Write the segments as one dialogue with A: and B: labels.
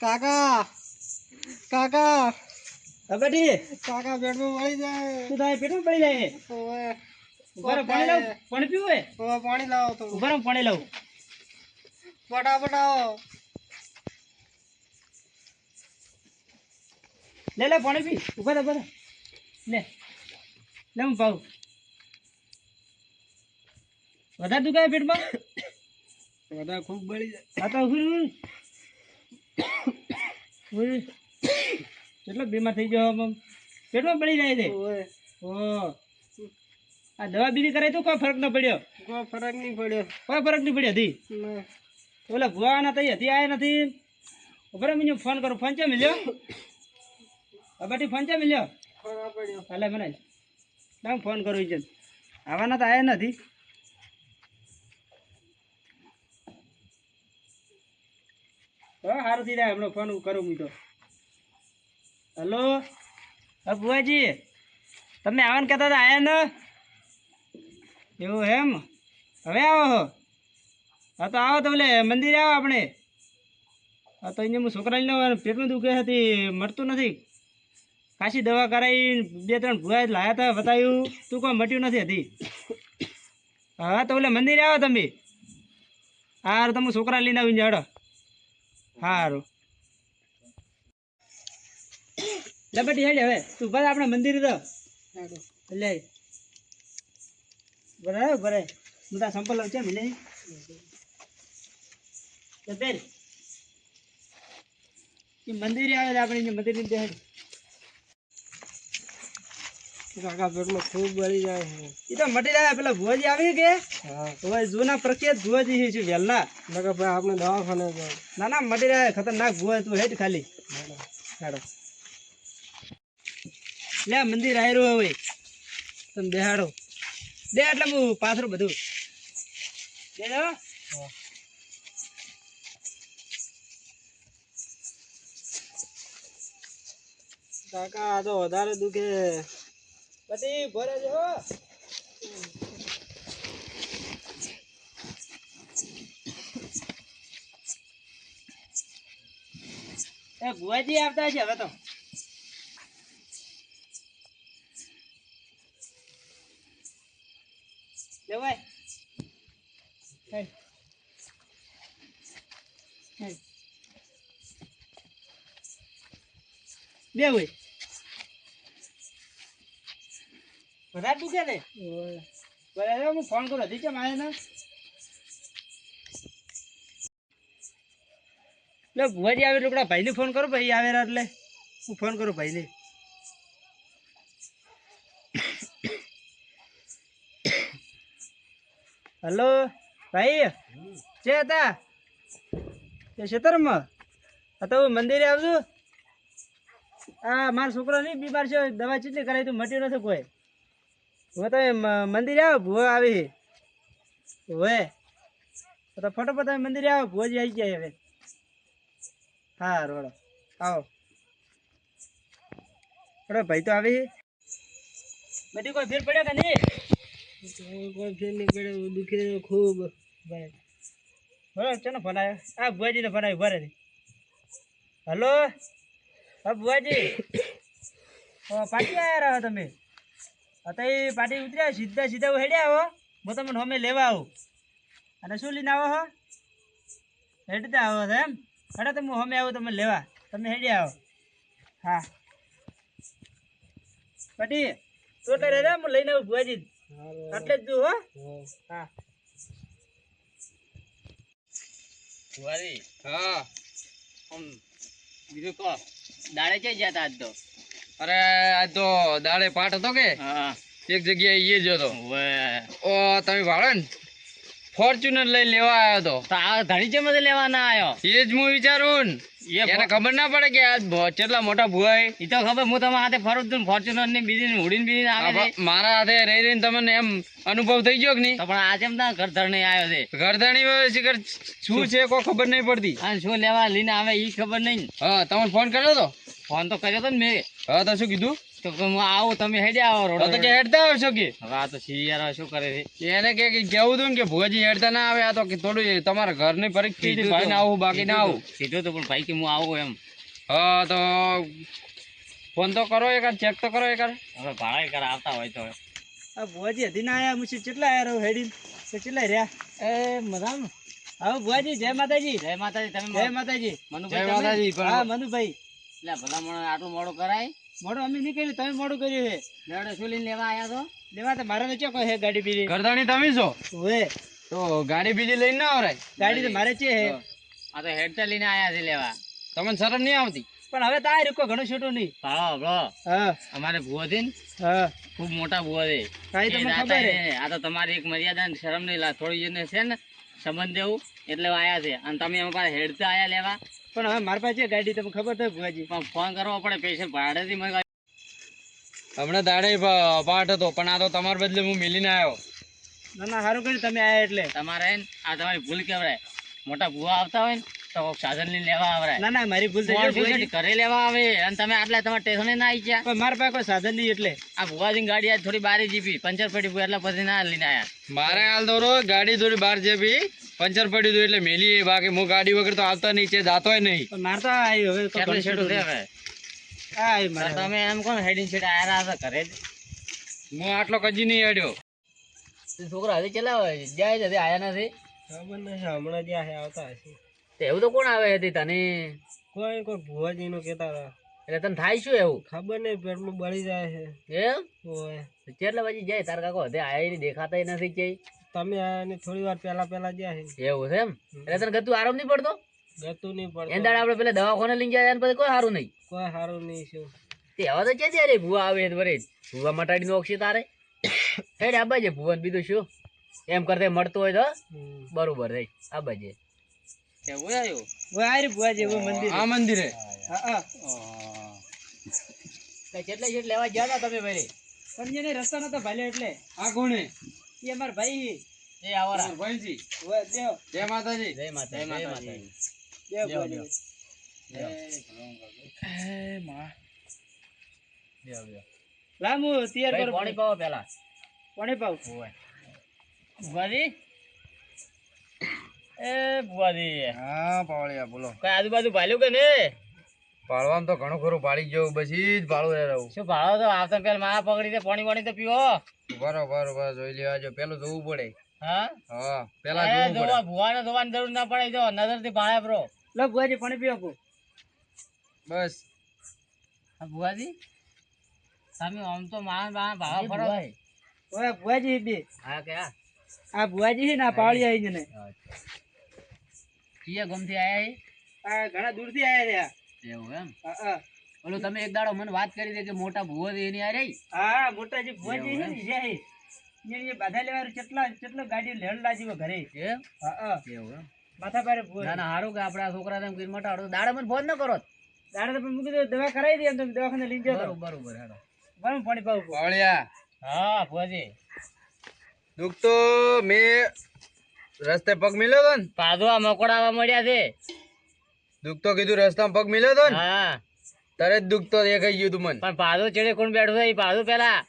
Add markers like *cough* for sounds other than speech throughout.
A: કાકા કાકા.
B: બેટી
A: કાકા પેટમાં મળી જાય.
B: તું તારે પેટમાં પડી જાય
A: ઓવે
B: પાણી લાવ. પાણી પીવું હે?
A: ઓવે પાણી લાવો
B: તો ઉભરો પાણી લાવ.
A: ફટાફટ આવો.
B: લે લે પાણી પી. ઊભા રહે ઊભા. લે લે હું પાઉં વધારે દુખાય પેટમાં? *coughs*
A: વધારે ખૂબ બળી જાય.
B: આ તો. કેટલો બીમાર થઈ ગયો? પેટમાં પડી જાય છે? ઓ. આ દવા બીજી કરાય તો કોઈ ફરક ન પડ્યો?
A: કોઈ ફરક નહીં પડ્યો.
B: કોઈ ફરક નહીં પડ્યો હતી. ઓલા ભુવાના તઈ હતી આયા નથી? બરાબર મને ફોન કરો. ફોન ચા મિલ્યો અબાટી ફોન ચા મિલ્યો એટલે મને તમે ફોન કરું છે. આવવાના તો આયા નથી. હા સારું થઈ જાય એમનો ફોન કરું હું તો. હલો હા, ભુવાજી. તમને આવવાનું કહેતા હતા, આયા ને? એવું એમ? હવે આવો હો. તો આવો તો મંદિરે આવો આપણે. હા, તો અહીંયા હું છોકરાને પેટમાં દુખે હતી મરતું નથી. કાશી દવા કરાવી બે ત્રણ ભૂવા લાયા હતા, બતાવ્યું. તું કોઈ મટ્યું નથી હતી હા, તો ઓલે મંદિરે આવો તમે. હા તમે છોકરા લઈને આવીને જાડો સારું લપટી હેડ હવે. તું બસ આપણે મંદિરે તો. લે. બરાબર બરાબર હું તાર સંપલ લઉં છે મિલે મંદિરે આવે આપણે મંદિર મંદિરે બેહાડ
A: કાકા પેટમાં ખૂબ બળી જાય છે.
B: એ તો મટી જાય પેલા ભુવાજી આવી કે?
A: હા.
B: જૂના પ્રખ્યાત ભુવાજી છે વહેલા
A: નકર ભાઈ આપણે દવાખાને
B: ના ના મટી જાય ખતરનાક ભુવા તું હેઠ ખાલી. હાડો. લે મંદિર આયરું હવે. તમે બેહાડો. દે એટલે હું પાથરું બધું.
A: કાકા આ તો વધારે દુખે.
B: પછી ભરે છે એ ભુવાજી આવતા છે હવે તો. લેવાય હે. હેડ. બે હોય વધારે ને? હું ફોન કરું. હતી કેમ આવે ને? લે, ભુવાજી આવે એટલે ભાઈને ફોન કરો ભાઈ આવે એટલે. હું ફોન કરું ભાઈને. હલો, ભાઈ છે હતા? એ છેતરમાં હા તો હું મંદિરે આવજો. હા મારો છોકરો નહીં બીમાર છે, દવા ચીટલી કરાવી તું મટ્યું નથી કોઈ. હવે તમે મંદિરે આવો ભૂવો આવી હવે. તો ફટોફટ તમે મંદિરે આવો ભુવાજી આવી જાય હવે. હા રોડો આવો. રોડો ભાઈ તો આવી બધી કોઈ ફેર પડ્યો કે નહીં?
A: કોઈ ફેર નહીં પડ્યો દુખે ખૂબ.
B: ભાઈ. બરાબર ચલો ફોન આવ્યો? આ ભુવાજીને ફોન આવ્યો ભરે હલો? હા ભુવાજી. *coughs* પાટી આવ્યા રહો તમે? હા એ પાટી ઉતર્યા, સીધા સીધા હેડ્યા આવો હું તમને હોમે લેવા આવું. અને શું લઈને આવો હો? હેડતા આવો છો એમ. હેડો તમે હોમે આવું તમે લેવા. તમે હેડ્યા આવો. હા. પાટી, તું એટલે રે હું લઈને આવું ભુવાજી. એટલે જ તું હો. હા.
C: ભુવાજી,
A: હા.
C: આમ બીજું કહો, દાડે ક્યાં ગયા હતા તો?
A: અરે આ તો દાડે પાઠ હતો કે? એક જગ્યાએ એ જતો હતો. ઓ તમે ભાડો ને? ફોર્ચ્યુનર લઈ લેવા આવ્યો તો
C: તો આ ધણી જેમ લેવા ના આવ્યો
A: એ જ હું વિચારું ને. એને ખબર ના પડે કે આ કેટલા મોટા ભુવાય
C: એ તો ખબર હું તમારા હાથે ફરું છું ફોર્ચ્યુનરની બીજી ઉડીને બીજી આવે
A: મારા હાથે રહી રહીને તમને એમ અનુભવ થઈ ગયો કે નહીં?
C: પણ આજે ના ઘર આવ્યો છે?
A: ઘરધણી શું છે કોઈ ખબર નહીં પડતી.
C: અને શું લેવા લઈને આવે એ ખબર નહીં
A: હા તમે ફોન કર્યો તો?
C: ફોન તો કર્યો તો ને મેં.
A: હા તો શું કીધું?
C: તો હું આવું તમે હેડે આવો રોડ
A: તો કે હેડતા આવશો કે?
C: હા તો શિયાળા શું કરે છે?
A: એને કે કે કેવું તું કે ભુવાજી હેડતા ના આવે આ તો કે થોડું તમારા ઘરની પરિસ્થિતિ ભાઈ ના આવું બાકી ના આવું.
C: કીધું તો પણ ભાઈ કે હું આવું એમ.
A: હા તો ફોન તો કરો એકાર ચેક તો કરો એકાર
C: હવે ભાડા એક આવતા હોય તો.
B: આ ભુવાજી હજી ના આયા મુશી કેટલા આવ્યા હેડી કેટલા રહ્યા?
C: એ મજામાં.
B: હા ભુવાજી જય માતાજી.
C: જય માતાજી તમે
B: જય માતાજી.
C: મનુભાઈ
A: જય માતાજી
B: હા મનુભાઈ.
C: એટલે ભલા મને આટલું મોડું કરાય?
B: મોડું અમે નહીં કર્યું તમે મોડું કર્યું છે.
C: લેવડે સુલીને લેવા આવ્યા તો
B: લેવા તો મારે ચો કોઈ હે ગાડી બીજી.
A: ગરદાણી તમે છો?
B: હોય
A: તો ગાડી બીજી લઈને ના આવરાય.
B: ગાડી તો મારે છે.
C: આ તો હેડ લઈને આવ્યા છે લેવા.
A: તમને શરમ નહીં આવતી?
B: પણ હવે તાય રૂકો ઘણું છોટું નહીં.
C: હા બ્રો
B: હા.
C: અમારે ભૂવો છે ને
B: હા.
C: ખૂબ મોટા ભૂવો છે.
B: કાંઈ તમને ખબર હે
C: આ તો તમારી એક મર્યાદા ને શરમ નહીં લા થોડી છે ને સંબંધ દેવું એટલે આયા છે. અને તમે અમારા હેડ હેડતા આયા લેવા.
B: પણ હવે મારી પાસે ગાડી તમને ખબર છે ભુવાજી?
C: પણ ફોન કરવો પડે પૈસા ભાડેથી મંગાવી.
A: હમણાં દાડે પાઠ હતો પણ આ તો તમારા બદલે હું મિલીને આવ્યો
B: ના ના સારું કર્યું તમે આયા એટલે.
C: તમારે આ તમારી ભૂલ કહેવાય. મોટા ભૂવા આવતા હોય ને તો સાધન લઈને લેવા આવે
B: ના ના મારી ભૂલ થઈ ગઈ
C: મોણ
B: ભુવાજી.
C: ઘરે લેવા આવે અને તમે આટલા તમારે સ્ટેશને ના આવી ગયા.
B: મારા પાસે કોઈ સાધન નહીં એટલે.
C: આ ભુવાજી ગાડી આજ થોડી બારી જીપી પંચર પડી એટલે પછી ના લઈને આયા.
A: મારે હાલ ગાડી થોડી બાર જીપી પંચર પડી હતું એટલે મેલી બાકી હું ગાડી વગર તો આવતા નહીં છે જાતોય નહીં.
B: મારતા મારે હવે
C: કેટલું
B: ઘણું
C: છે હવે?
B: હા મારે
C: તમે એમ કોણ હેડિંગ સીટ આયા હતા ઘરે
A: હું આટલો કજી નહીં હેડ્યો.
C: છોકરા હજી ચલાવે જાય હજી આયા નથી?
B: ખબર નથી હમણાં જ્યાં આવતા હશે.
C: એવું તો કોણ આવે હતી તને?
B: કોઈ કોઈ ભુવાજી નું કેતા હતા.
C: એટલે તને થાય શું એવું?
B: ખબર નહીં પેટલું બળી જાય છે.
C: એમ? કેટલા વાગે જાય? તાર કાકો હતે આયા ય દેખાતા નથી કે
B: તમે આયા ને થોડી વાર પહેલા પહેલા જ્યાં છે.
C: એવું છે એમ? એટલે તને ગતું આરામ નહીં પડતો?
B: ગતું નહીં પડતો.
C: એના દાડે આપણે પેલા દવાખાને લઈને જાય પછી કોઈ સારું નહીં.
B: કોઈ સારું નહીં શું
C: તે હવે તો છે રે ભૂવા આવે વરે ભૂવા મટાડી નોખશે તારે. હેડ આબાજે ભુવન બીજું શું? એમ કરતે મળતું હોય તો. બરોબર રહી આ આવ્યું?
B: ઓય આ રહ્યું ભુવાજી મંદિર.
A: આ મંદિરે?
B: હા હા.
C: કેટલા જેટ લેવા ગયા હતા તમે ભાઈ?
B: પણ જેને રસ્તો નતો ભાલ્યો એટલે.
A: આ કોણે?
B: એ અમાર ભાઈ.
C: એ આવરા.
A: ભાઈજી.
B: ઓય દેવ.
A: જય માતાજી.
C: જય માતા જય માતાજી.
B: દેવ ભુવાજી. લામુ તૈયાર કરો.
C: પાણી પાવો પેલા
B: પાણી પાવ.
C: એ ભુવાજી.
A: હા પાવળિયા બોલો.
C: કઈ આજુબાજુ ભાલ્યું કે ને?
A: તો ઘણું ખરું પાડી ગયો પછી જ પાળું રહું
C: શું ભાડો તો? આવતા પેલા માં પકડી પાણી પાણી તો પીવો.
A: જોઈ લેવા જો પેલું જોવું પડે.
C: હા?
A: હા પેલા જોવું પડે.
C: ભુવાને જોવાની જરૂર ના પડે જો નજરથી ભાડે બ્રો.
B: લો ભુવાજી પાણી પીવો
A: બસ.
C: હા ભુવાજી? તમે આમ તો માણ માણ ભાવ ફરો.
B: ઓય ભુવાજી બે.
C: હા કે
B: આ ભુવાજી ને આ પાવળી આવી છે
C: કીએ ગમથી આયા
B: આ ઘણા દૂરથી આયા
C: છે. એવું એમ? ઓલું તમે એક દાડો મને વાત કરી દે કે મોટા ભૂવો છે એની આ રહી
B: હા મોટા જે ભૂવો છે ને જે એ બાધા લેવા કેટલા કેટલો ગાડી લેણ લાજીવો ઘરે.
C: એમ?
B: હા હા.
C: એવું એમ?
B: માથા ભૂવો
C: ના ના સારું કે આપડા છોકરા તેમ કીર મટાડો. દાડે મને ફોન ન કરો.
B: દાડે તો મૂકી દો દવા કરાવી દે એમ તમે દવાખાને લઈ જાઓ
C: બરોબર બરોબર હેડો.
B: બરાબર પાણી પાવું.
A: પાવળિયા
C: હા ભુવાજી.
A: દુખ તો મેં રસ્તે પગ મિલ્યો તો ને?
C: પાછો આ મકોડા મળ્યા છે.
A: દુખતો કીધું રસ્તામાં પગ મિલ્યો તો ને?
C: હા.
A: તરત દુઃખ તો દેખાઈ ગયું તું મને.
C: પણ પાછો ચેડે કોણ બેઠો છે? એ પાછો પેલા.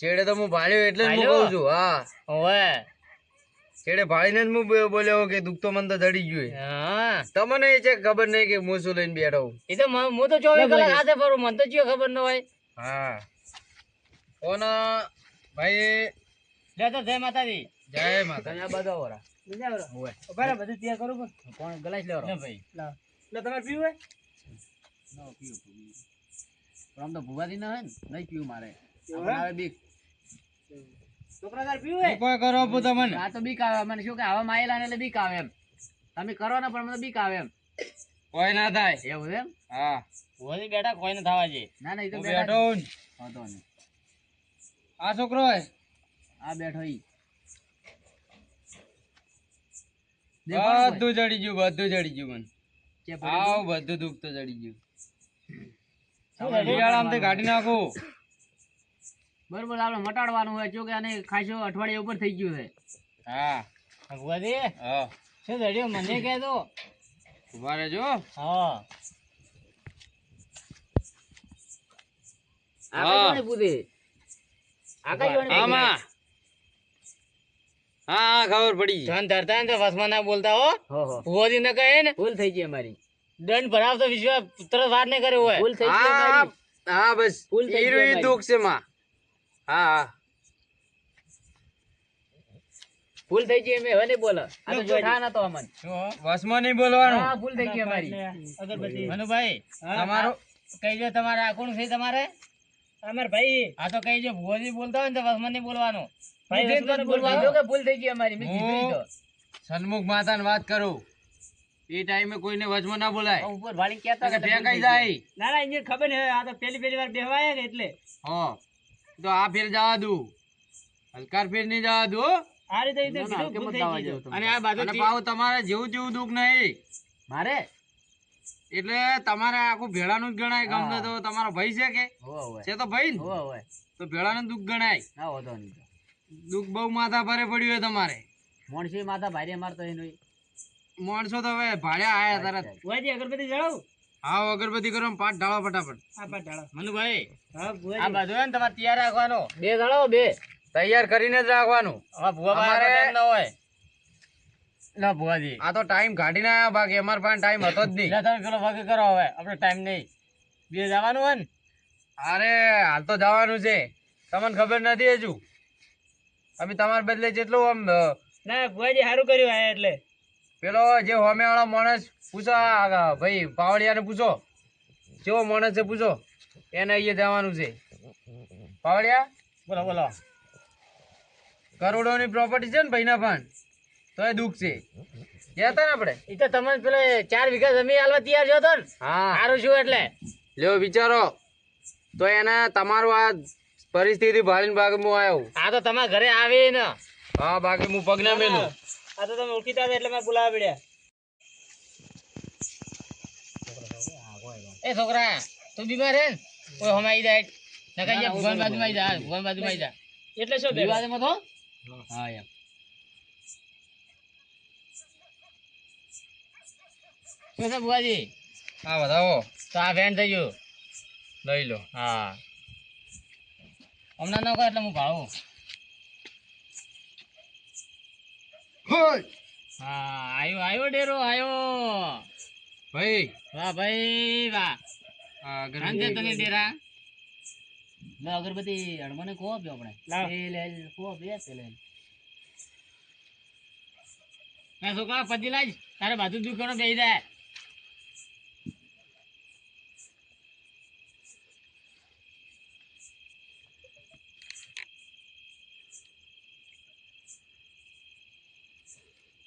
A: ચેડે તો હું ભાળ્યો એટલે જ? કહું છું હા.
C: હવે.
A: ચેડે ભાળીને જ હું બોલ્યો- કે દુખતો મને તો ધડી ગયું
C: હા.
A: તમને એ છે ખબર નહીં કે હું શું લઈને બેઠો
C: એ તો હું તો ચોવીસ કલાક હાથે ફરું મને તો ચિયો ખબર ન હોય.
A: હા. કોણ ભાઈ
C: જય માતાજી.
A: જય માતા
C: બધા ઓરા.
B: લઈ જાઓ રો.
C: ઓવે
B: ઊભા રહો, બધું તૈયાર કરું પણ.
C: કોણ ગલાસ લેવો ભાઈ.
B: લાવ લે તમારે પીવું હોય?
C: પણ આમ તો ભુવાજી ના હોય ને નહીં પીવું મારે. આવે બીક.
B: છોકરા તાર પીવું હોય?
A: કોઈ કરો આપું તમને.
C: આ તો બીક આવે. મને શું કે આવા માયેલા ને એટલે બીક આવે એમ. તમે કરો ને પણ મને તો બીક આવે એમ.
A: કોઈ ના થાય.
C: એવું એમ?
A: હા.
C: ભુવાજી બેઠા કોઈ ને થવા છે ના ના એ તો બેઠો
A: ને. આ છોકરો હોય.
C: આ બેઠો ઈ દેખાડો કોઈ?
A: બધું ચડી ગયું બધું ચડી ગયું મને. આવ બધું દુઃખ તો ચડી ગયું.
C: ગયું?
A: શિયાળામાં ગાડી નાખું.
C: બરોબર આપણે મટાડવાનું હોય જો કે આને ખાસો અઠવાડિયા ઉપર થઈ ગયું છે
A: હા.
C: ભગવાજી
A: હા.
C: શું ધડ્યો મને કહેતો
A: ઊભા રહેજો.
C: હા. આકાશવાણી પૂછે. આકાશવાણી
A: આમાં. હા હા ખબર પડી.
B: ધન ધરતા ને તો વસમાં ના બોલતા હો. ભુવાજી ને કહે ને
C: ભૂલ થઈ ગઈ અમારી.
B: દંડ ભરાવતો વિશ્વાસ પુત્ર વાર ને કર્યો હોય.
C: ભૂલ થઈ ગઈ
A: હા
C: અમારી.
A: હા બસ.
C: ભૂલ થઈ ગઈ.
A: દુઃખ છે માં. હા હા.
C: ભૂલ થઈ ગઈ અમે હવે નહીં બોલો. આ તો
B: જોઠા
C: જો તો અમન
A: વસમાં નહીં બોલવાનું.
C: હા ભૂલ થઈ ગઈ અમારી.
B: અગરબત્તી.
D: મનુભાઈ
A: તમારો
D: કહીજો તમારે આ કોણ છે તમારે?
B: અમાર ભાઈ
D: આ તો કહીજો ભુવાજી બોલતા હોય ને તો વસમાં નહીં બોલવાનું.
C: ભૂલ થઈ ગઈ અમારી.
A: સન્મુખ માતાને વાત કરું. એ ટાઈમે કોઈને વચમાં ના બોલાય.
C: ઉપર વાળી કહેતા
A: કે ફેંકાઈ જાય.
B: ના ના ઇન્જિન ખબર ને આ તો પહેલી પહેલી વાર બેહવાયા ને એટલે.
A: હા. તો આ ફેર જવા દઉં. હલકાર ફેર નહીં જવા દઉં
B: આ રીતે.
C: ના, ના,
B: ભૂલ થઈ ગઈ
D: અને આ બાજુ
A: અને પાછું તમારે જેવું જેવું દુઃખ નહીં.
C: મારે?
A: એટલે તમારે આખું ભેળાનું જ ગણાય ગમે તો તમારો ભાઈ છે કે. છે તો ભાઈ ને. તો ભેળાનું દુઃખ ગણાય.
C: ના હોતો નહીં.
A: દુઃખ બહુ માથા ભારે પડ્યું હોય તમારે.
C: મોણસી માથા ભારે મારતો એનો
A: મોણસો તો હવે ભાડ્યા આયા તરત
B: ભુવાજી અગરબત્તી જળાવું?
A: હા અગરબત્તી કરો ને ઢાળો ફટાફટ.
B: પાટ ઢાળો.
D: મનુભાઈ આ બાજુ હોય ને તમારે તૈયાર રાખવાનો.
C: બે ઢાળો બે.
A: તૈયાર કરીને જ રાખવાનું.
D: અમારા ભુવા
A: અમારે-
D: પાસે ના હોય. ના ભુવાજી.
A: આ તો ટાઈમ કાઢીને આયા બાકી અમારે પાસે ટાઈમ હતો જ નહીં.
D: એટલે તમે પેલો ભાગે કરો હવે આપણે ટાઈમ નહીં. બે જવાનું હોય ને?
A: અરે હાલ તો જવાનું છે. તમને ખબર નથી હજુ? અમે તમારા બદલે જેટલું આમ
B: ના ભુવાજી સારું કર્યું આયા એટલે.
A: પેલો જે હોમે વાળો માણસ પૂછો આ, આ, ભાઈ પાવડિયાને પૂછો. કેવો માણસ છે પૂછો. એને અહીંયા જવાનું છે. પાવડિયા
D: બોલો બોલો.
A: કરોડોની પ્રોપર્ટી છે ને ભાઈના પણ તો એ દુઃખ છે. જતા ને આપણે?
D: એ તો તમે પેલે ચાર વીઘા જમીન હાલવા તૈયાર છો તો ને?
A: હા.
D: સારું શું એટલે.
A: લ્યો વિચારો. તો એને તમારું આ પરિસ્થિતિ ભાળીને બાકી હું આવ્યો.
D: આ તો તમારા ઘરે આવી ને
A: હા બાકી હું પગના મેલું.
B: આ તો તમે ઓળખીતા હતા એટલે મેં બોલાવા પડ્યા
D: એ છોકરા તું બીમાર હે ને? કોઈ હમાઈ જાય નકા ભગવાન બાજુમાં આવી જા ભગવાન બાજુમાં આવી જા.
B: એટલે શું?
C: વિવાદમાં તો?
A: હા એમ.
D: શું છે બુવાજી
A: હા બતાવો.
D: તો આ ફેન થઈ ગયું.
A: લઈ લો.
D: હા. હમણાં ન કહો એટલે હું ભાવું હા આવ્યો આવ્યો ડેરો આવ્યો
A: ભાઈ.
D: વાહ ભાઈ વાહ.
A: આ
D: તમે ડેરા?
C: લો અગરબત્તી અડમને કહો આપ્યો આપણે. બે લે કહો બે પેલે
D: એ છોકરા પછી લાજ. તારે બાજુ દુકાનો બેસી જાય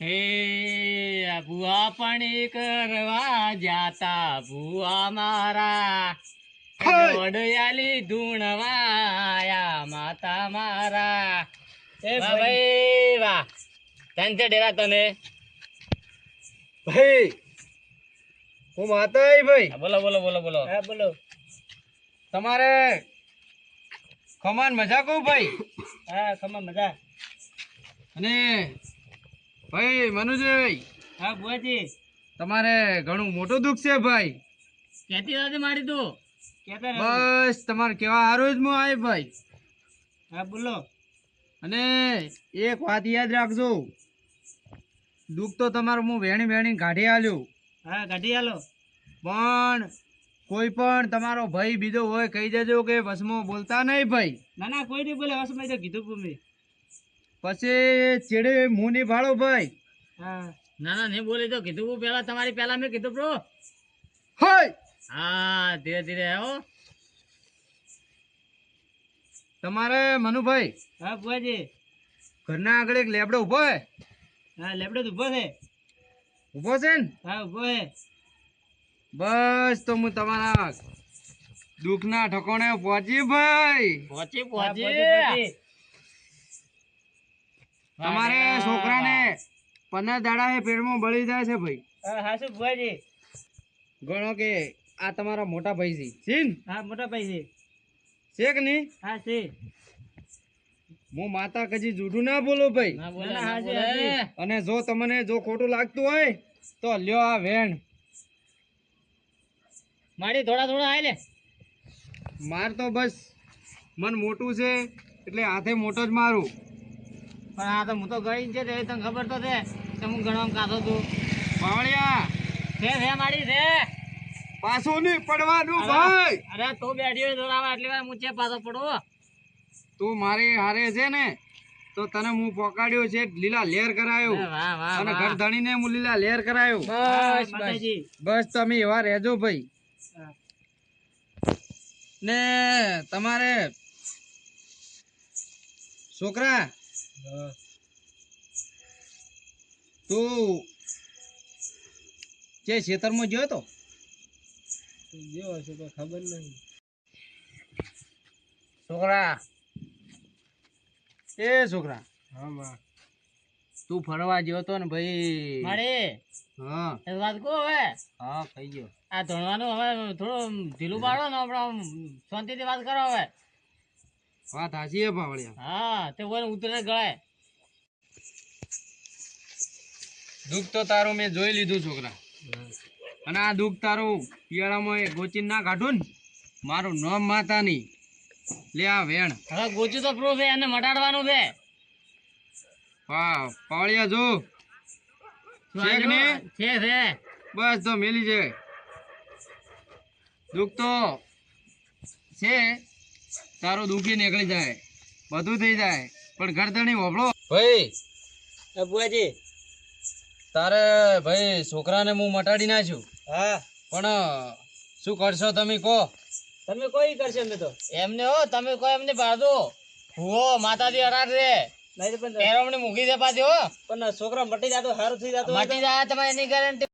D: હે આ ભુવા પાણી કરવા જાતા ભુવા મારા. દોડયાલી ધૂણવાયા માતા મારા.
B: એ.
D: ભાઈ. વાહ. તને છે ડેરા તને?
A: ભાઈ હું માતા આઈ ભાઈ
D: બોલો બોલો બોલો બોલો.
B: હા બોલો.
A: તમારે ખમાન મજા કહું ભાઈ?
B: હા ખમાન મજા.
A: અને ભાઈ મનુજભાઈ
B: હા
A: તમારે ઘણું મોટું દુઃખ છે ભાઈ.
D: કેતી રાતે મારી તું?
A: બસ તમારે કેવા હારું જ હું આવી ભાઈ.
B: હા બોલો.
A: અને એક વાત યાદ રાખજો. દુઃખ તો તમારું હું વેણી વેણી કાઢી આલ્યું.
B: હા કાઢી આલો.
A: પણ કોઈ પણ તમારો ભાઈ બીજો હોય કહી દેજો કે વસમો બોલતા નહીં ભાઈ.
B: ના ના કોઈ નહીં બોલે. વસમાં તો કીધું ભૂમિ
A: પછી ચેડે મું નહીં ભાળો ભાઈ.
B: હા.
D: ના ના નહીં બોલી તો કીધું હું પેલા તમારી પેલા મેં કીધું બ્રો
A: હોય.
D: હા ધીરે ધીરે આવો
A: તમારે મનુભાઈ
B: હા ભુવાજી.
A: ઘરના આગળ એક લેબડો ઊભો હે?
B: હા લેબડો તો ઊભો છે.
A: ઊભો છે ને?
B: હા ઊભો છે
A: બસ તો હું તમારા દુઃખના ઠકોણે પહોંચી ભાઈ.
B: હા,
D: પહોંચી,
B: પહોંચી.
A: તમારે છોકરાને પંદર દાડા એ પેટમાં બળી જાય છે ભાઈ.
B: હા શું ભુવાજી?
A: ગણો કે આ તમારા મોટા ભાઈ છે. સીન?
B: હા મોટા ભાઈ છે.
A: છે કે નહીં?
B: હા છે.
A: હું માતા કજી જૂઠું ના બોલું ભાઈ. અને જો તમને જો ખોટું લાગતું હોય તો લ્યો આ વેણ.
D: મારી થોડા થોડા આય લે.
A: માર તો બસ. મન મોટું છે એટલે હાથે મોટો જ મારું.
D: પણ આ તો હું તો ગઈ છે તને ખબર તો છે. કે હું ગણવામાં કાઢો છું
A: પાવળિયા!
D: છે છે મારી છે
A: પાછું નહીં પડવાનું ભાઈ!
D: અરે તું બેઠી હોય દોરાવા એટલે વાર હું પાછો પડો.
A: તું મારી હારે છે ને તો તને હું પોકાડ્યો છે લીલા લેર કરાયો. અને ઘર ધણીને હું લીલા લેર કરાયો.
D: બસ બસ
A: બસ. તમે એવા રહેજો ભાઈ. ને તમારે છોકરા તું જે ખેતરમાં ગયો તો
B: જેવો છે તો ખબર નહીં.
A: છોકરા. એ છોકરા
B: હા બા
A: તું ફરવા ગયો તો ને ભાઈ.
D: મારે?
A: હા.
D: એ વાત કો હવે?
A: હા થઈ ગયો.
D: આ ધણવાનું હવે થોડું ઢીલું પાડો ને આપણે શાંતિથી વાત કરો હવે.
A: વાત હાચી હે પાવળિયા
D: હા તે કોઈ ઉતરે ગળાય
A: દુઃખ તો તારું મેં જોઈ લીધું છોકરા. અને આ દુઃખ તારું શિયાળામાં એ ગોચીને ના કાઢું ને મારું નામ માતા નહીં લે આ વેણ.
D: હવે ગોચું તો પ્રૂફ છે એને મટાડવાનું છે.
A: વાહ પાળિયા જો. કે
D: છે છે.
A: બસ તો મેલી છે. દુઃખ તો છે તારું દુઃખી નીકળી જાય. બધું થઈ જાય પણ ગરદણી હોભળો. ભાઈ
B: હા બુઆજી
A: તારે ભાઈ છોકરાને હું મટાડી નાખ્યું.
B: હા.
A: પણ શું કરશો તમે કહો?
B: તમે કોઈ કરશે અમે તો?
D: એમને હો તમે કોઈ એમને પાડો હુઓ માતાજી અડાડ રે.
B: નહીં પણ
D: પેરોમણી મૂકી દે પાછી હો.
B: પણ છોકરા મટી જાતો સારું થઈ જતું
D: મટી જાય તમે એની ગેરંટી